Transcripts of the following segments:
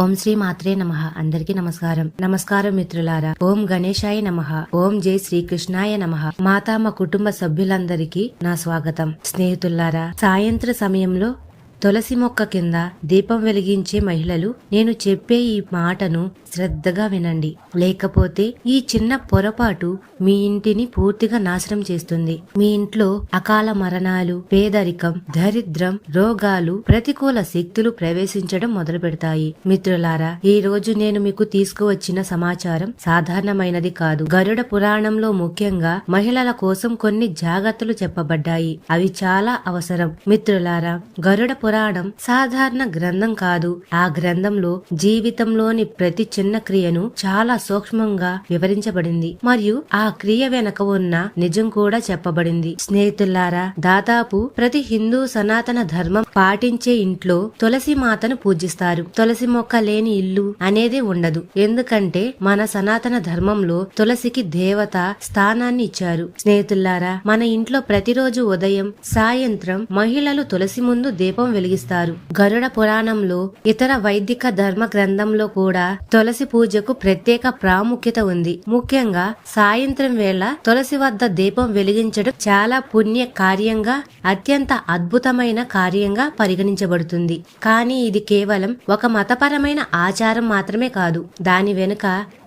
ఓం శ్రీ మాత్రే నమ. అందరికీ నమస్కారం. నమస్కారం మిత్రులారా ఓం గణేశాయ నమ. ఓం జై శ్రీకృష్ణాయ నమ. మాతా మా కుటుంబ సభ్యులందరికీ నా స్వాగతం. స్నేహితులారా సాయంత్ర సమయంలో తులసి మొక్క కింద దీపం వెలిగించే మహిళలు నేను చెప్పే ఈ మాటను శ్రద్ధగా వినండి. లేకపోతే ఈ చిన్న పొరపాటు మీ ఇంటిని పూర్తిగా నాశనం చేస్తుంది. మీ ఇంట్లో అకాల మరణాలు పేదరికం దరిద్రం రోగాలు ప్రతికూల శక్తులు ప్రవేశించడం మొదలు పెడతాయి మిత్రులారా ఈ రోజు నేను మీకు తీసుకువచ్చిన సమాచారం సాధారణమైనది కాదు. గరుడ పురాణంలో ముఖ్యంగా మహిళల కోసం కొన్ని జాగ్రత్తలు చెప్పబడ్డాయి. అవి చాలా అవసరం. మిత్రులారా గరుడ పురాణం సాధారణ గ్రంథం కాదు. ఆ గ్రంథంలో జీవితంలోని ప్రతి చిన్న క్రియను చాలా సూక్ష్మంగా వివరించబడింది. మరియు ఆ క్రియ వెనక ఉన్న నిజం కూడా చెప్పబడింది. స్నేహితులారా దాదాపు ప్రతి హిందూ సనాతన ధర్మం పాటించే ఇంట్లో తులసి మాతను పూజిస్తారు. తులసి మొక్క లేని ఇల్లు అనేది ఉండదు. ఎందుకంటే మన సనాతన ధర్మంలో తులసికి దేవత స్థానాన్ని ఇచ్చారు. స్నేహితులారా మన ఇంట్లో ప్రతిరోజు ఉదయం సాయంత్రం మహిళలు తులసి ముందు దీపం వెలిగిస్తారు. గరుడ పురాణంలో ఇతర వైదిక ధర్మ గ్రంథంలో కూడా తులసి పూజకు ప్రత్యేక ప్రాముఖ్యత ఉంది. ముఖ్యంగా సాయంత్రం వేళ తులసి వద్ద దీపం వెలిగించడం చాలా పుణ్య కార్యంగా అత్యంత అద్భుతమైన కార్యంగా పరిగణించబడుతుంది. కానీ ఇది కేవలం ఒక మతపరమైన ఆచారం మాత్రమే కాదు. దాని వెనుక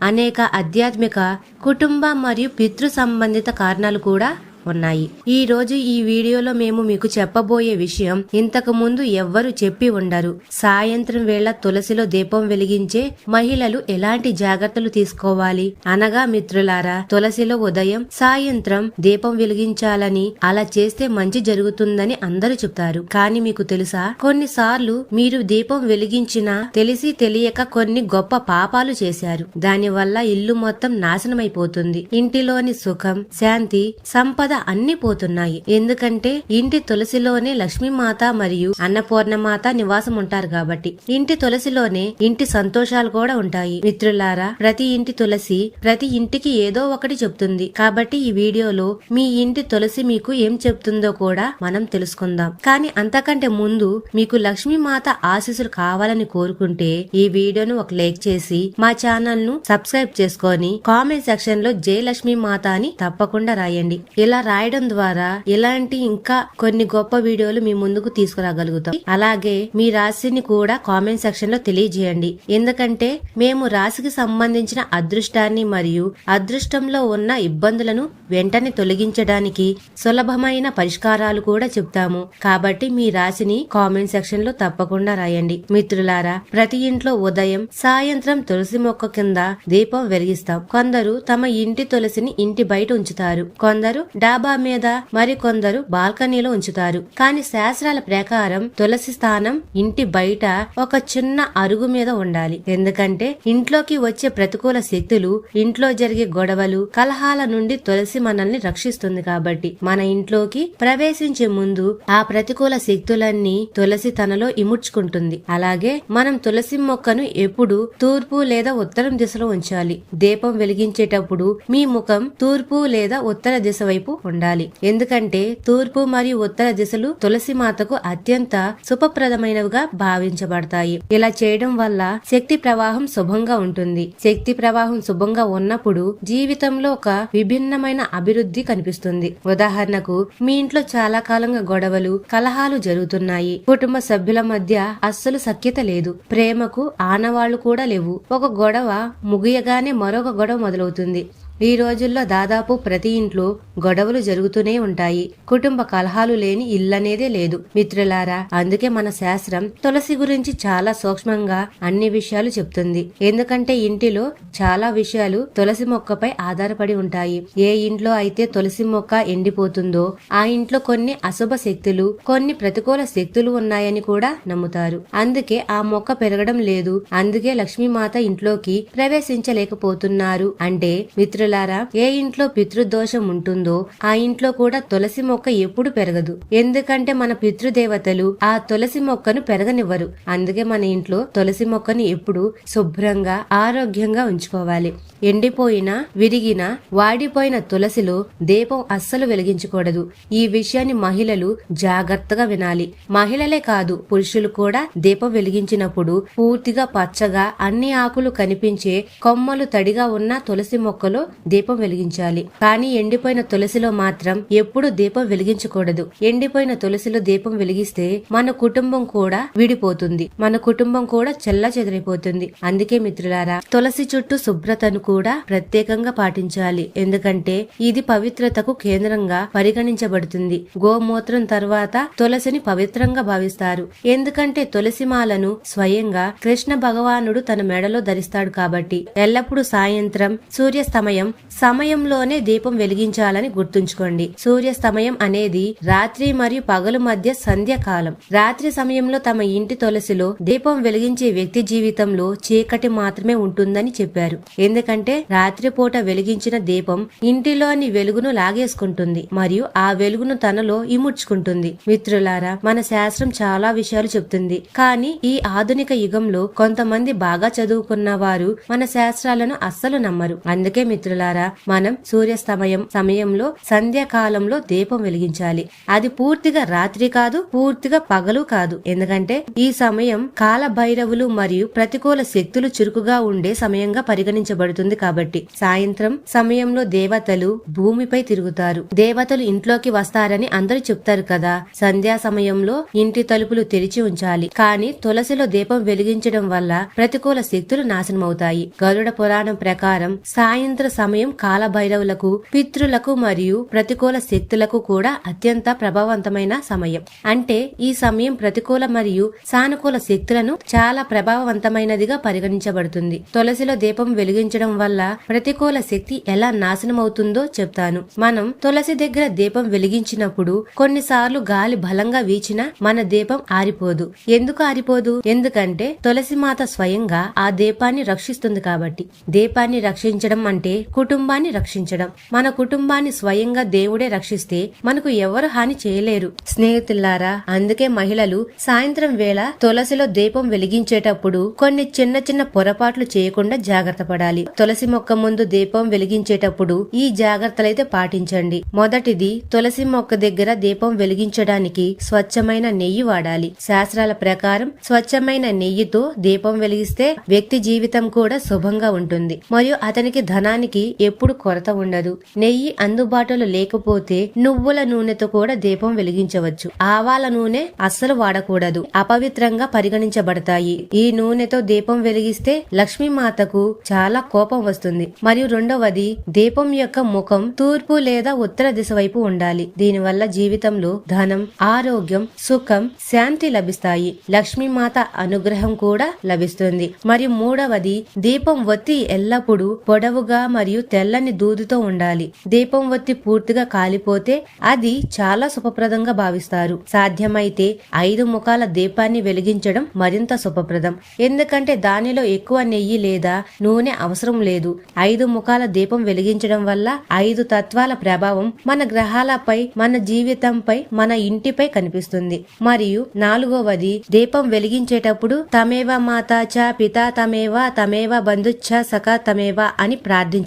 అనేక ఆధ్యాత్మిక కుటుంబ మరియు పితృ సంబంధిత కారణాలు కూడా ఉన్నాయి. ఈ రోజు ఈ వీడియోలో మేము మీకు చెప్పబోయే విషయం ఇంతకు ముందు ఎవ్వరు చెప్పి ఉండరు. సాయంత్రం వేళ తులసిలో దీపం వెలిగించే మహిళలు ఎలాంటి జాగ్రత్తలు తీసుకోవాలి? అనగా మిత్రులారా తులసిలో ఉదయం సాయంత్రం దీపం వెలిగించాలని అలా చేస్తే మంచి జరుగుతుందని అందరూ చెప్తారు. కానీ మీకు తెలుసా? కొన్నిసార్లు మీరు దీపం వెలిగించినా తెలిసి తెలియక కొన్ని గొప్ప పాపాలు చేశారు. దానివల్ల ఇల్లు మొత్తం నాశనమైపోతుంది. ఇంటిలోని సుఖం శాంతి సంపద అన్ని పోతున్నాయి. ఎందుకంటే ఇంటి తులసిలోనే లక్ష్మీమాత మరియు అన్నపూర్ణమాత నివాసం ఉంటారు కాబట్టి. ఇంటి తులసిలోనే ఇంటి సంతోషాలు కూడా ఉంటాయి. మిత్రులారా ప్రతి ఇంటి తులసి ప్రతి ఇంటికి ఏదో ఒకటి చెప్తుంది. కాబట్టి ఈ వీడియోలో మీ ఇంటి తులసి మీకు ఏం చెప్తుందో కూడా మనం తెలుసుకుందాం. కానీ అంతకంటే ముందు మీకు లక్ష్మీమాత ఆశీస్సులు కావాలని కోరుకుంటే ఈ వీడియోను ఒక లైక్ చేసి మా ఛానల్ను సబ్స్క్రైబ్ చేసుకొని కామెంట్ సెక్షన్లో జై మాత అని తప్పకుండా రాయండి. ఇలా రాయడం ద్వారా ఇలాంటి ఇంకా కొన్ని గొప్ప వీడియోలు మీ ముందుకు తీసుకురాగలుగుతాం. అలాగే మీ రాశిని కూడా కామెంట్ సెక్షన్లో తెలియజేయండి. ఎందుకంటే మేము రాశికి సంబంధించిన అదృష్టాన్ని మరియు అదృష్టంలో ఉన్న ఇబ్బందులను వెంటనే తొలగించడానికి సులభమైన పరిష్కారాలు కూడా చెప్తాము. కాబట్టి మీ రాశిని కామెంట్ సెక్షన్లో తప్పకుండా రాయండి. మిత్రులారా ప్రతి ఇంట్లో ఉదయం సాయంత్రం తులసి మొక్క కింద దీపం వెలిగిస్తాం. కొందరు తమ ఇంటి తులసిని ఇంటి బయట ఉంచుతారు. కొందరు డాబా మీద మరి కొందరు బాల్కనీలో ఉంచుతారు. కానీ శాస్త్రాల ప్రకారం తులసి స్థానం ఇంటి బయట ఒక చిన్న అరుగు మీద ఉండాలి. ఎందుకంటే ఇంట్లోకి వచ్చే ప్రతికూల శక్తులు ఇంట్లో జరిగే గొడవలు కలహాల నుండి తులసి మనల్ని రక్షిస్తుంది కాబట్టి మన ఇంట్లోకి ప్రవేశించే ముందు ఆ ప్రతికూల శక్తులన్నీ తులసి తనలో ఇముడ్చుకుంటుంది. అలాగే మనం తులసి మొక్కను ఎప్పుడు తూర్పు లేదా ఉత్తరం దిశలో ఉంచాలి. దీపం వెలిగించేటప్పుడు మీ ముఖం తూర్పు లేదా ఉత్తర దిశ వైపు ఉండాలి. ఎందుకంటే తూర్పు మరియు ఉత్తర దిశలు తులసి మాతకు అత్యంత శుభప్రదమైనవిగా భావించబడతాయి. ఇలా చేయడం వల్ల శక్తి ప్రవాహం శుభంగా ఉంటుంది. శక్తి ప్రవాహం శుభంగా ఉన్నప్పుడు జీవితంలో ఒక విభిన్నమైన అభివృద్ధి కనిపిస్తుంది. ఉదాహరణకు మీ ఇంట్లో చాలా కాలంగా గొడవలు కలహాలు జరుగుతున్నాయి. కుటుంబ సభ్యుల మధ్య అస్సలు సఖ్యత లేదు. ప్రేమకు ఆనవాళ్ళు కూడా లేవు. ఒక గొడవ ముగియగానే మరొక గొడవ మొదలవుతుంది. ఈ రోజుల్లో దాదాపు ప్రతి ఇంట్లో గొడవలు జరుగుతూనే ఉంటాయి. కుటుంబ కలహాలు లేని ఇల్లనేదే లేదు. మిత్రులారా అందుకే మన శాస్త్రం తులసి గురించి చాలా సూక్ష్మంగా అన్ని విషయాలు చెప్తుంది. ఎందుకంటే ఇంటిలో చాలా విషయాలు తులసి మొక్కపై ఆధారపడి ఉంటాయి. ఏ ఇంట్లో అయితే తులసి మొక్క ఎండిపోతుందో ఆ ఇంట్లో కొన్ని అశుభ శక్తులు కొన్ని ప్రతికూల శక్తులు ఉన్నాయని కూడా నమ్ముతారు. అందుకే ఆ మొక్క పెరగడం లేదు. అందుకే లక్ష్మీమాత ఇంట్లోకి ప్రవేశించలేకపోతున్నారు. అంటే మిత్రుల మిత్రులారా ఏ ఇంట్లో పితృదోషం ఉంటుందో ఆ ఇంట్లో కూడా తులసి మొక్క ఎప్పుడు పెరగదు. ఎందుకంటే మన పితృదేవతలు ఆ తులసి మొక్కను పెరగనివ్వరు. అందుకే మన ఇంట్లో తులసి మొక్కని ఎప్పుడు శుభ్రంగా ఆరోగ్యంగా ఉంచుకోవాలి. ఎండిపోయిన విరిగిన వాడిపోయిన తులసిలో దీపం అస్సలు వెలిగించకూడదు. ఈ విషయాన్ని మహిళలు జాగ్రత్తగా వినాలి. మహిళలే కాదు పురుషులు కూడా దీపం వెలిగించినప్పుడు పూర్తిగా పచ్చగా అన్ని ఆకులు కనిపించే కొమ్మలు తడిగా ఉన్న తులసి మొక్కలో దీపం వెలిగించాలి. కానీ ఎండిపోయిన తులసిలో మాత్రం ఎప్పుడు దీపం వెలిగించకూడదు. ఎండిపోయిన తులసిలో దీపం వెలిగిస్తే మన కుటుంబం కూడా విడిపోతుంది. మన కుటుంబం కూడా చెల్ల చెదిరిపోతుంది. అందుకే మిత్రులారా తులసి చుట్టూ శుభ్రతను కూడా ప్రత్యేకంగా పాటించాలి. ఎందుకంటే ఇది పవిత్రతకు కేంద్రంగా పరిగణించబడుతుంది. గోమూత్రం తర్వాత తులసిని పవిత్రంగా భావిస్తారు. ఎందుకంటే తులసి మాలను స్వయంగా కృష్ణ భగవానుడు తన మెడలో ధరిస్తాడు కాబట్టి ఎల్లప్పుడూ సాయంత్రం సూర్యస్తమయం సమయంలోనే దీపం వెలిగించాలని గుర్తుంచుకోండి. సూర్యస్తమయం అనేది రాత్రి మరియు పగలు మధ్య సంధ్యకాలం. రాత్రి సమయంలో తమ ఇంటి తులసిలో దీపం వెలిగించే వ్యక్తి జీవితంలో చీకటి మాత్రమే ఉంటుందని చెప్పారు. ఎందుకంటే రాత్రిపూట వెలిగించిన దీపం ఇంటిలోని వెలుగును లాగేసుకుంటుంది మరియు ఆ వెలుగును తనలో ఇముడ్చుకుంటుంది. మిత్రులారా మన శాస్త్రం చాలా విషయాలు చెప్తుంది. కానీ ఈ ఆధునిక యుగంలో కొంతమంది బాగా చదువుకున్న వారు మన శాస్త్రాలను అస్సలు నమ్మరు. అందుకే మిత్రులారా మనం సూర్యాస్తమయం సమయంలో సంధ్యాకాలంలో దీపం వెలిగించాలి. అది పూర్తిగా రాత్రి కాదు పూర్తిగా పగలు కాదు. ఎందుకంటే ఈ సమయం కాల భైరవులు మరియు ప్రతికూల శక్తులు చురుకుగా ఉండే సమయంగా పరిగణించబడుతుంది కాబట్టి సాయంత్రం సమయంలో దేవతలు భూమిపై తిరుగుతారు. దేవతలు ఇంట్లోకి వస్తారని అందరూ చెప్తారు కదా. సంధ్యా సమయంలో ఇంటి తలుపులు తెరిచి ఉంచాలి. కానీ తులసిలో దీపం వెలిగించడం వల్ల ప్రతికూల శక్తులు నాశనమవుతాయి. గరుడ పురాణం ప్రకారం సాయంత్ర సమయం కాలభైరవులకు పితృలకు మరియు ప్రతికూల శక్తులకు కూడా అత్యంత ప్రభావవంతమైన సమయం. అంటే ఈ సమయం ప్రతికూల మరియు సానుకూల శక్తులను చాలా ప్రభావవంతమైనదిగా పరిగణించబడుతుంది. తులసిలో దీపం వెలిగించడం వల్ల ప్రతికూల శక్తి ఎలా నాశనం అవుతుందో చెప్తాను. మనం తులసి దగ్గర దీపం వెలిగించినప్పుడు కొన్నిసార్లు గాలి బలంగా వీచినా మన దీపం ఆరిపోదు. ఎందుకు ఆరిపోదు? ఎందుకంటే తులసి మాత స్వయంగా ఆ దీపాన్ని రక్షిస్తుంది కాబట్టి. దీపాన్ని రక్షించడం అంటే కుటుంబాన్ని రక్షించడం. మన కుటుంబాన్ని స్వయంగా దేవుడే రక్షిస్తే మనకు ఎవరు హాని చేయలేరు. స్నేహితులారా అందుకే మహిళలు సాయంత్రం వేళ తులసిలో దీపం వెలిగించేటప్పుడు కొన్ని చిన్న చిన్న పొరపాట్లు చేయకుండా జాగ్రత్త పడాలి. తులసి మొక్క ముందు దీపం వెలిగించేటప్పుడు ఈ జాగ్రత్తలైతే పాటించండి. మొదటిది తులసి మొక్క దగ్గర దీపం వెలిగించడానికి స్వచ్ఛమైన నెయ్యి వాడాలి. శాస్త్రాల ప్రకారం స్వచ్ఛమైన నెయ్యితో దీపం వెలిగిస్తే వ్యక్తి జీవితం కూడా శుభంగా ఉంటుంది. మరియు అతనికి ధనానికి ఎప్పుడు కొరత ఉండదు. నెయ్యి అందుబాటులో లేకపోతే నువ్వుల నూనెతో కూడా దీపం వెలిగించవచ్చు. ఆవాల నూనె అస్సలు వాడకూడదు. అపవిత్రంగా పరిగణించబడతాయి. ఈ నూనెతో దీపం వెలిగిస్తే లక్ష్మీమాతకు చాలా కోపం వస్తుంది. మరియు రెండవది దీపం యొక్క ముఖం తూర్పు లేదా ఉత్తర దిశ వైపు ఉండాలి. దీనివల్ల జీవితంలో ధనం ఆరోగ్యం సుఖం శాంతి లభిస్తాయి. లక్ష్మీమాత అనుగ్రహం కూడా లభిస్తుంది. మరియు మూడవది దీపం ఒత్తి ఎల్లప్పుడూ పొడవుగా మరియు మరియు తెల్లని దూదితో ఉండాలి. దీపం ఒత్తి పూర్తిగా కాలిపోతే అది చాలా శుభప్రదంగా భావిస్తారు. సాధ్యమైతే ఐదు ముఖాల దీపాన్ని వెలిగించడం మరింత శుభప్రదం. ఎందుకంటే దానిలో ఎక్కువ నెయ్యి లేదా నూనె అవసరం లేదు. ఐదు ముఖాల దీపం వెలిగించడం వల్ల ఐదు తత్వాల ప్రభావం మన గ్రహాలపై మన జీవితంపై మన ఇంటిపై కనిపిస్తుంది. మరియు నాలుగవది దీపం వెలిగించేటప్పుడు తమేవ మాతాచ చ పితా తమేవ తమేవ బంధుచ్చ సఖ తమేవ అని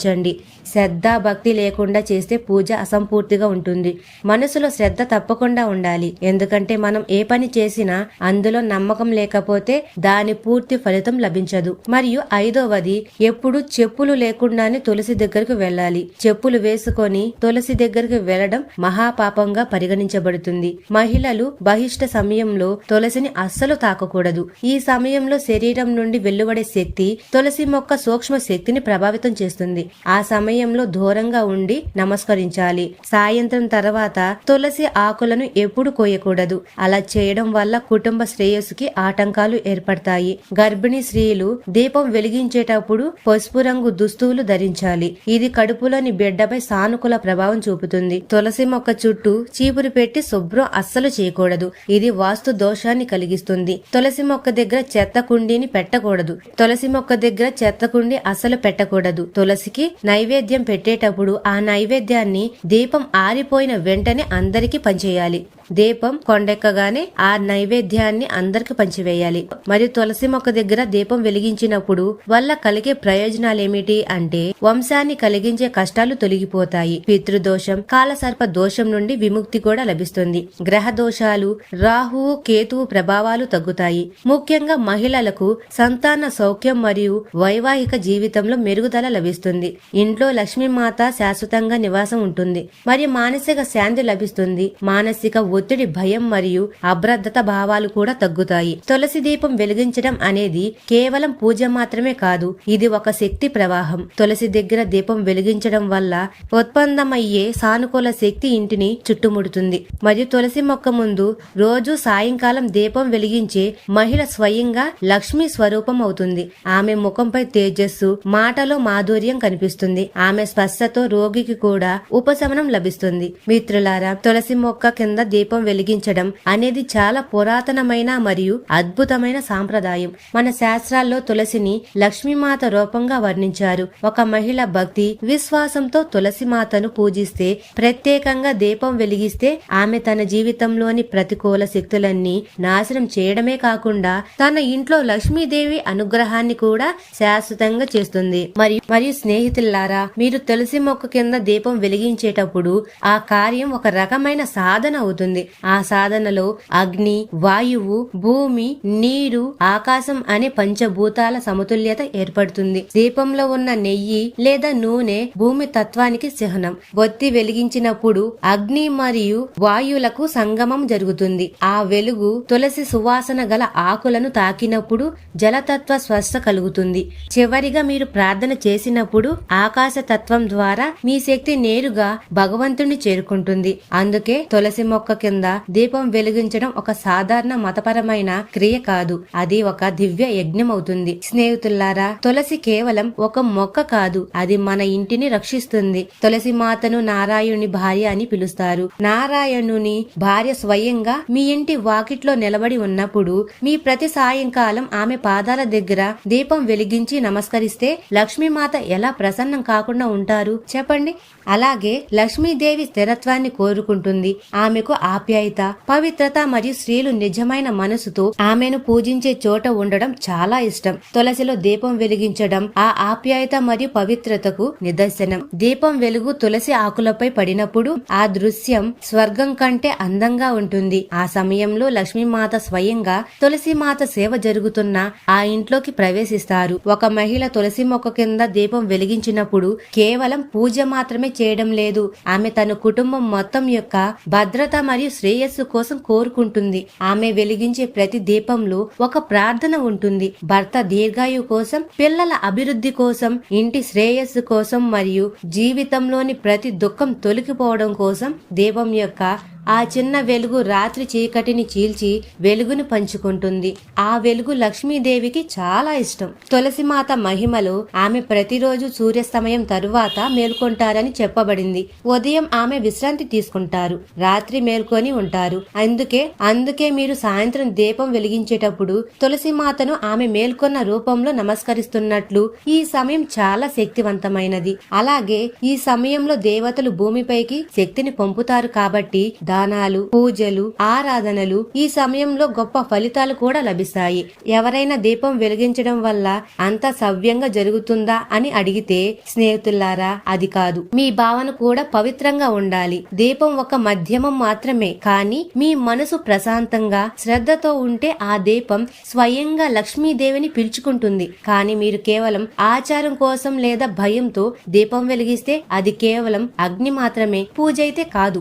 ప్రార్థించండి శ్రద్ధ భక్తి లేకుండా చేస్తే పూజ అసంపూర్తిగా ఉంటుంది. మనసులో శ్రద్ధ తప్పకుండా ఉండాలి. ఎందుకంటే మనం ఏ పని చేసినా అందులో నమ్మకం లేకపోతే దాని పూర్తి ఫలితం లభించదు. మరియు ఐదవది ఎప్పుడు చెప్పులు లేకుండానే తులసి దగ్గరకు వెళ్ళాలి. చెప్పులు వేసుకొని తులసి దగ్గరికి వెళ్ళడం మహాపాపంగా పరిగణించబడుతుంది. మహిళలు బహిష్ట సమయంలో తులసిని అస్సలు తాకకూడదు. ఈ సమయంలో శరీరం నుండి వెలువడే శక్తి తులసి మొక్క సూక్ష్మ శక్తిని ప్రభావితం చేస్తుంది. ఆ సమయంలో దూరంగా ఉండి నమస్కరించాలి. సాయంత్రం తర్వాత తులసి ఆకులను ఎప్పుడు కోయకూడదు. అలా చేయడం వల్ల కుటుంబ శ్రేయస్సుకి ఆటంకాలు ఏర్పడతాయి. గర్భిణీ స్త్రీలు దీపం వెలిగించేటప్పుడు పసుపు రంగు దుస్తువులు ధరించాలి. ఇది కడుపులోని బిడ్డపై సానుకూల ప్రభావం చూపుతుంది. తులసి మొక్క చుట్టూ చీపురు పెట్టి శుభ్రం అస్సలు చేయకూడదు. ఇది వాస్తు దోషాన్ని కలిగిస్తుంది. తులసి మొక్క దగ్గర చెత్త కుండీని పెట్టకూడదు. తులసి మొక్క దగ్గర చెత్త కుండి అస్సలు పెట్టకూడదు. తులసికి నైవేద్యం పెట్టేటప్పుడు ఆ నైవేద్యాన్ని దీపం ఆరిపోయిన వెంటనే అందరికీ పంచేయాలి. దీపం కొండెక్కగానే ఆ నైవేద్యాన్ని అందరికి పంచివేయాలి. మరియు తులసి మొక్క దగ్గర దీపం వెలిగించినప్పుడు వల్ల కలిగే ప్రయోజనాలేమిటి అంటే వంశాన్ని కలిగించే కష్టాలు తొలగిపోతాయి. పితృదోషం కాలసర్ప దోషం నుండి విముక్తి కూడా లభిస్తుంది. గ్రహ దోషాలు రాహువు కేతువు ప్రభావాలు తగ్గుతాయి. ముఖ్యంగా మహిళలకు సంతాన సౌఖ్యం మరియు వైవాహిక జీవితంలో మెరుగుదల లభిస్తుంది. ఇంట్లో లక్ష్మీమాత శాశ్వతంగా నివాసం ఉంటుంది. మరియు మానసిక శాంతి లభిస్తుంది. మానసిక ఒత్తిడి భయం మరియు అభ్రద్ధత భావాలు కూడా తగ్గుతాయి. తులసి దీపం వెలిగించడం అనేది కేవలం పూజ మాత్రమే కాదు ఇది ఒక శక్తి ప్రవాహం. తులసి దగ్గర దీపం వెలిగించడం వల్ల ఉత్పన్నమయ్యే సానుకూల శక్తి ఇంటిని చుట్టుముడుతుంది. మరియు తులసి మొక్క ముందు రోజు సాయంకాలం దీపం వెలిగించే మహిళ స్వయంగా లక్ష్మీ స్వరూపం అవుతుంది. ఆమె ముఖంపై తేజస్సు మాటలో మాధుర్యం కనిపిస్తుంది. ఆమె స్పర్శతో రోగికి కూడా ఉపశమనం లభిస్తుంది. మిత్రులారా తులసి మొక్క కింద దీపం వెలిగించడం అనేది చాలా పురాతనమైన మరియు అద్భుతమైన సాంప్రదాయం. మన శాస్త్రాల్లో తులసిని లక్ష్మీమాత రూపంగా వర్ణించారు. ఒక మహిళ భక్తి విశ్వాసంతో తులసి మాతను పూజిస్తే ప్రత్యేకంగా దీపం వెలిగిస్తే ఆమె తన జీవితంలోని ప్రతికూల శక్తులన్నీ నాశనం చేయడమే కాకుండా తన ఇంట్లో లక్ష్మీదేవి అనుగ్రహాన్ని కూడా శాశ్వతంగా చేస్తుంది. మరియు మరియు స్నేహితులారా మీరు తులసి మొక్క కింద దీపం వెలిగించేటప్పుడు ఆ కార్యం ఒక రకమైన సాధన అవుతుంది. ఆ సాధనలో అగ్ని వాయువు భూమి నీరు ఆకాశం అనే పంచభూతాల సమతుల్యత ఏర్పడుతుంది. దీపంలో ఉన్న నెయ్యి లేదా నూనె భూమి తత్వానికి చిహ్నం ఒత్తి వెలిగించినప్పుడు అగ్ని మరియు వాయువులకు సంగమం జరుగుతుంది. ఆ వెలుగు తులసి సువాసన గల ఆకులను తాకినప్పుడు జలతత్వ స్వస్థ కలుగుతుంది. చివరిగా మీరు ప్రార్థన చేసినప్పుడు ఆకాశ తత్వం ద్వారా మీ శక్తి నేరుగా భగవంతుని చేరుకుంటుంది. అందుకే తులసి మొక్క కింద దీపం వెలిగించడం ఒక సాధారణ మతపరమైన క్రియ కాదు. అది ఒక దివ్య యజ్ఞం అవుతుంది స్నేహితులారా తులసి కేవలం ఒక మొక్క కాదు. అది మన ఇంటిని రక్షిస్తుంది. తులసి మాతను నారాయణుని భార్య అని పిలుస్తారు. నారాయణుని భార్య స్వయంగా మీ ఇంటి వాకిట్లో నిలబడి ఉన్నప్పుడు మీ ప్రతి సాయంకాలం ఆమె పాదాల దగ్గర దీపం వెలిగించి నమస్కరిస్తే లక్ష్మీమాత ఎలా ప్రసన్నం కాకుండా ఉంటారు. చెప్పండి. అలాగే లక్ష్మీదేవి స్థిరత్వాన్ని కోరుకుంటుంది. ఆమెకు ఆప్యాయత పవిత్రత మరియు స్త్రీలు నిజమైన మనసుతో ఆమెను పూజించే చోట ఉండడం చాలా ఇష్టం. తులసిలో దీపం వెలిగించడం ఆ ఆప్యాయత మరియు పవిత్రతకు నిదర్శనం. దీపం వెలుగు తులసి ఆకులపై పడినప్పుడు ఆ దృశ్యం స్వర్గం కంటే అందంగా ఉంటుంది. ఆ సమయంలో లక్ష్మీమాత స్వయంగా తులసి మాత సేవ జరుగుతున్న ఆ ఇంట్లోకి ప్రవేశిస్తారు. ఒక మహిళ తులసి మొక్క కింద దీపం వెలిగి వెలిగించినప్పుడు కేవలం పూజ మాత్రమే చేయడం లేదు. ఆమె తన కుటుంబం మొత్తం యొక్క భద్రత మరియు శ్రేయస్సు కోసం కోరుకుంటుంది. ఆమె వెలిగించే ప్రతి దీపంలో ఒక ప్రార్థన ఉంటుంది. భర్త దీర్ఘాయు కోసం పిల్లల అభివృద్ధి కోసం ఇంటి శ్రేయస్సు కోసం మరియు జీవితంలోని ప్రతి దుఃఖం తొలగిపోవడం కోసం దీపం యొక్క ఆ చిన్న వెలుగు రాత్రి చీకటిని చీల్చి వెలుగును పంచుకుంటుంది. ఆ వెలుగు లక్ష్మీదేవికి చాలా ఇష్టం. తులసిమాత మహిమలు ఆమె ప్రతిరోజు సూర్యాస్తమయం తరువాత మేల్కొంటారని చెప్పబడింది. ఉదయం ఆమె విశ్రాంతి తీసుకుంటారు. రాత్రి మేల్కొని ఉంటారు. అందుకే అందుకే మీరు సాయంత్రం దీపం వెలిగించేటప్పుడు తులసిమాతను ఆమె మేల్కొన్న రూపంలో నమస్కరిస్తున్నట్లు ఈ సమయం చాలా శక్తివంతమైనది. అలాగే ఈ సమయంలో దేవతలు భూమిపైకి శక్తిని పంపుతారు కాబట్టి దా దానాలు పూజలు ఆరాధనలు ఈ సమయంలో గొప్ప ఫలితాలు కూడా లభిస్తాయి. ఎవరైనా దీపం వెలిగించడం వల్ల అంత సవ్యంగా జరుగుతుందా అని అడిగితే స్నేహితులారా అది కాదు. మీ భావన కూడా పవిత్రంగా ఉండాలి. దీపం ఒక మధ్యమం మాత్రమే. కానీ మీ మనసు ప్రశాంతంగా శ్రద్ధతో ఉంటే ఆ దీపం స్వయంగా లక్ష్మీదేవిని పిలుచుకుంటుంది. కానీ మీరు కేవలం ఆచారం కోసం లేదా భయంతో దీపం వెలిగిస్తే అది కేవలం అగ్ని మాత్రమే. పూజ అయితే కాదు.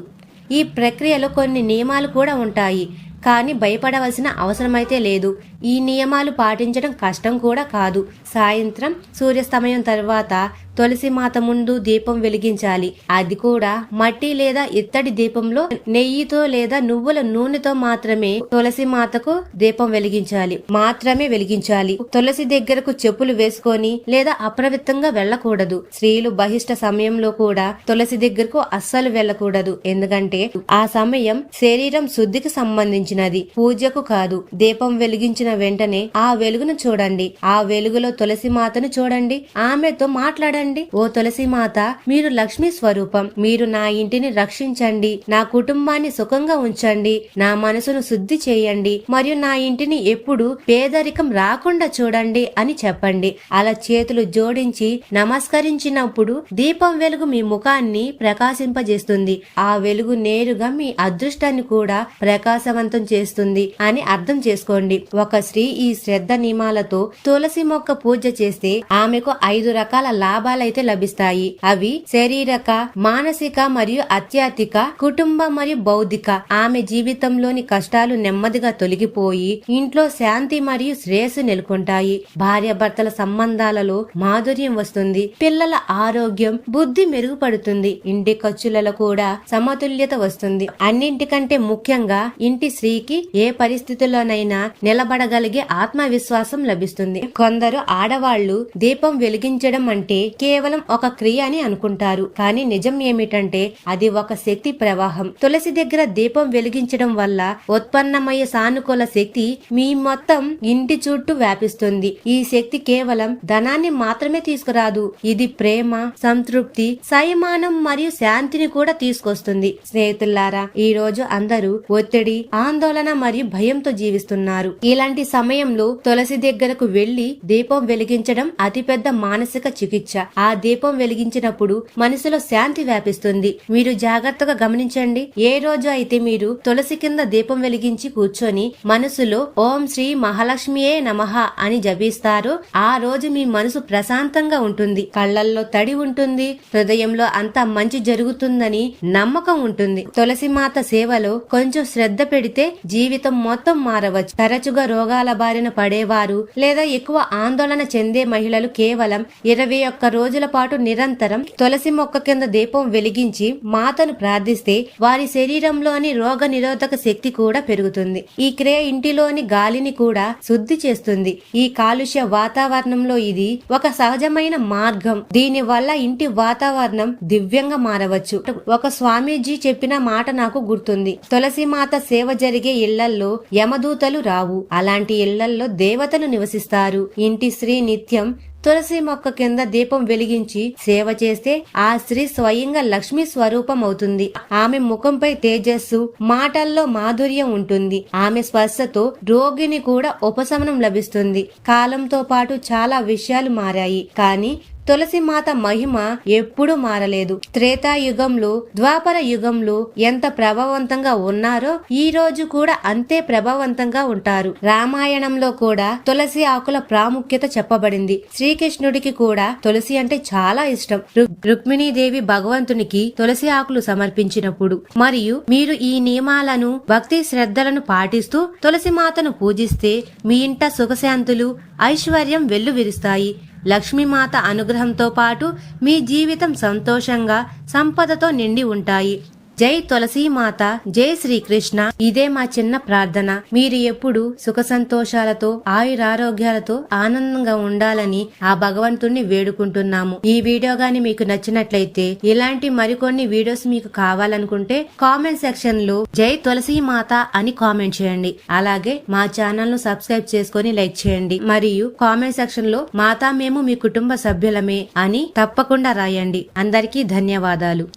ఈ ప్రక్రియలో కొన్ని నియమాలు కూడా ఉంటాయి కానీ భయపడవలసిన అవసరమైతే లేదు. ఈ నియమాలు పాటించడం కష్టం కూడా కాదు. సాయంత్రం సూర్యాస్తమయం తర్వాత తులసి మాత ముందు దీపం వెలిగించాలి. అది కూడా మట్టి లేదా ఇత్తడి దీపంలో నెయ్యితో లేదా నువ్వుల నూనెతో మాత్రమే తులసి మాతకు దీపం వెలిగించాలి. మాత్రమే వెలిగించాలి. తులసి దగ్గరకు చెప్పులు వేసుకొని లేదా అప్రవిత్తంగా వెళ్ళకూడదు. స్త్రీలు బహిష్ట సమయంలో కూడా తులసి దగ్గరకు అస్సలు వెళ్ళకూడదు. ఎందుకంటే ఆ సమయం శరీరం శుద్ధికి సంబంధించినది. పూజకు కాదు. దీపం వెలిగించిన వచ్చిన వెంటనే ఆ వెలుగును చూడండి. ఆ వెలుగులో తులసి మాతను చూడండి. ఆమెతో మాట్లాడండి. ఓ తులసి మాత మీరు లక్ష్మీ స్వరూపం. మీరు నా ఇంటిని రక్షించండి. నా కుటుంబాన్ని సుఖంగా ఉంచండి. నా మనసును శుద్ధి చేయండి. మరియు నా ఇంటిని ఎప్పుడు పేదరికం రాకుండా చూడండి అని చెప్పండి. అలా చేతులు జోడించి నమస్కరించినప్పుడు దీపం వెలుగు మీ ముఖాన్ని ప్రకాశింపజేస్తుంది. ఆ వెలుగు నేరుగా మీ అదృష్టాన్ని కూడా ప్రకాశవంతం చేస్తుంది అని అర్థం చేసుకోండి. ఒక స్త్రీ ఈ శ్రద్ధ నియమాలతో తులసి మొక్క పూజ చేస్తే ఆమెకు ఐదు రకాల లాభాలైతే లభిస్తాయి. అవి శారీరక మానసిక మరియు అత్యాధిక కుటుంబ మరియు బౌద్ధిక. ఆమె జీవితంలోని కష్టాలు నెమ్మదిగా తొలగిపోయి ఇంట్లో శాంతి మరియు శ్రేయస్సు నెలకొంటాయి. భార్యాభర్తల సంబంధాలలో మాధుర్యం వస్తుంది. పిల్లల ఆరోగ్యం బుద్ధి మెరుగుపడుతుంది. ఇంటి ఖర్చులలో కూడా సమతుల్యత వస్తుంది. అన్నింటికంటే ముఖ్యంగా ఇంటి స్త్రీకి ఏ పరిస్థితుల్లోనైనా నిలబడ నిలబడగలిగే ఆత్మవిశ్వాసం లభిస్తుంది. కొందరు ఆడవాళ్ళు దీపం వెలిగించడం అంటే కేవలం ఒక క్రియ అని అనుకుంటారు. కానీ నిజం ఏమిటంటే అది ఒక శక్తి ప్రవాహం. తులసి దగ్గర దీపం వెలిగించడం వల్ల ఉత్పన్నమయ్యే సానుకూల శక్తి మీ మొత్తం ఇంటి చుట్టూ వ్యాపిస్తుంది. ఈ శక్తి కేవలం ధనాన్ని మాత్రమే తీసుకురాదు. ఇది ప్రేమ సంతృప్తి సయమానం మరియు శాంతిని కూడా తీసుకొస్తుంది. స్నేహితులారా ఈ రోజు అందరూ ఒత్తిడి ఆందోళన మరియు భయంతో జీవిస్తున్నారు. ఇలాంటి సమయంలో తులసి దగ్గరకు వెళ్ళి దీపం వెలిగించడం అతిపెద్ద మానసిక చికిత్స. ఆ దీపం వెలిగించినప్పుడు మనసులో శాంతి వ్యాపిస్తుంది. మీరు జాగ్రత్తగా గమనించండి. ఏ రోజు అయితే మీరు తులసి కింద దీపం వెలిగించి కూర్చొని మనసులో ఓం శ్రీ మహాలక్ష్మియే నమః అని జపిస్తారో ఆ రోజు మీ మనసు ప్రశాంతంగా ఉంటుంది. కళ్ళల్లో తడి ఉంటుంది. హృదయంలో అంతా మంచి జరుగుతుందని నమ్మకం ఉంటుంది. తులసి మాత సేవలో కొంచెం శ్రద్ధ పెడితే జీవితం మొత్తం మారవచ్చు. తరచుగా రోగాల బారిన పడేవారు లేదా ఎక్కువ ఆందోళన చెందే మహిళలు కేవలం ఇరవై ఒక్క రోజుల పాటు నిరంతరం తులసి మొక్క కింద దీపం వెలిగించి మాతను ప్రార్థిస్తే వారి శరీరంలోని రోగ నిరోధక శక్తి కూడా పెరుగుతుంది. ఈ క్రియ ఇంటిలోని గాలిని కూడా శుద్ధి చేస్తుంది. ఈ కాలుష్య వాతావరణంలో ఇది ఒక సహజమైన మార్గం. దీని వల్ల ఇంటి వాతావరణం దివ్యంగా మారవచ్చు. ఒక స్వామీజీ చెప్పిన మాట నాకు గుర్తుంది. తులసి మాత సేవ జరిగే ఇళ్ళల్లో యమదూతలు రావు. అలా ఇలాంటి ఇళ్ళల్లో దేవతలు నివసిస్తారు. ఇంటి స్త్రీ నిత్యం తులసి మొక్క కింద దీపం వెలిగించి సేవ చేస్తే ఆ స్త్రీ స్వయంగా లక్ష్మి స్వరూపం అవుతుంది. ఆమె ముఖంపై తేజస్సు మాటల్లో మాధుర్యం ఉంటుంది. ఆమె స్పర్శతో రోగిని కూడా ఉపశమనం లభిస్తుంది. కాలంతో పాటు చాలా విషయాలు మారాయి. కానీ తులసి మాత మహిమ ఎప్పుడూ మారలేదు. త్రేతాయుగంలో ద్వాపర యుగంలో ఎంత ప్రభావవంతంగా ఉన్నారో ఈ రోజు కూడా అంతే ప్రభావవంతంగా ఉంటారు. రామాయణంలో కూడా తులసి ఆకుల ప్రాముఖ్యత చెప్పబడింది. శ్రీకృష్ణుడికి కూడా తులసి అంటే చాలా ఇష్టం. రుక్మిణీదేవి భగవంతునికి తులసి ఆకులు సమర్పించినప్పుడు మరియు మీరు ఈ నియమాలను భక్తి శ్రద్ధలను పాటిస్తూ తులసి మాతను పూజిస్తే మీ ఇంట సుఖశాంతులు ఐశ్వర్యం వెల్లువిరుస్తాయి. లక్ష్మీమాత అనుగ్రహంతో పాటు మీ జీవితం సంతోషంగా సంపదతో నిండి ఉంటాయి. జై తులసి మాత జై శ్రీకృష్ణ. ఇదే మా చిన్న ప్రార్థన. మీరు ఎప్పుడు సుఖ సంతోషాలతో ఆయురారోగ్యాలతో ఆనందంగా ఉండాలని ఆ భగవంతుణ్ణి వేడుకుంటున్నాము. ఈ వీడియో గాని మీకు నచ్చినట్లయితే ఇలాంటి మరికొన్ని వీడియోస్ మీకు కావాలనుకుంటే కామెంట్ సెక్షన్లో జై తులసి మాత అని కామెంట్ చేయండి. అలాగే మా ఛానల్ను సబ్స్క్రైబ్ చేసుకుని లైక్ చేయండి. మరియు కామెంట్ సెక్షన్లో మాతా మేము మీ కుటుంబ సభ్యులమే అని తప్పకుండా రాయండి. అందరికీ ధన్యవాదాలు.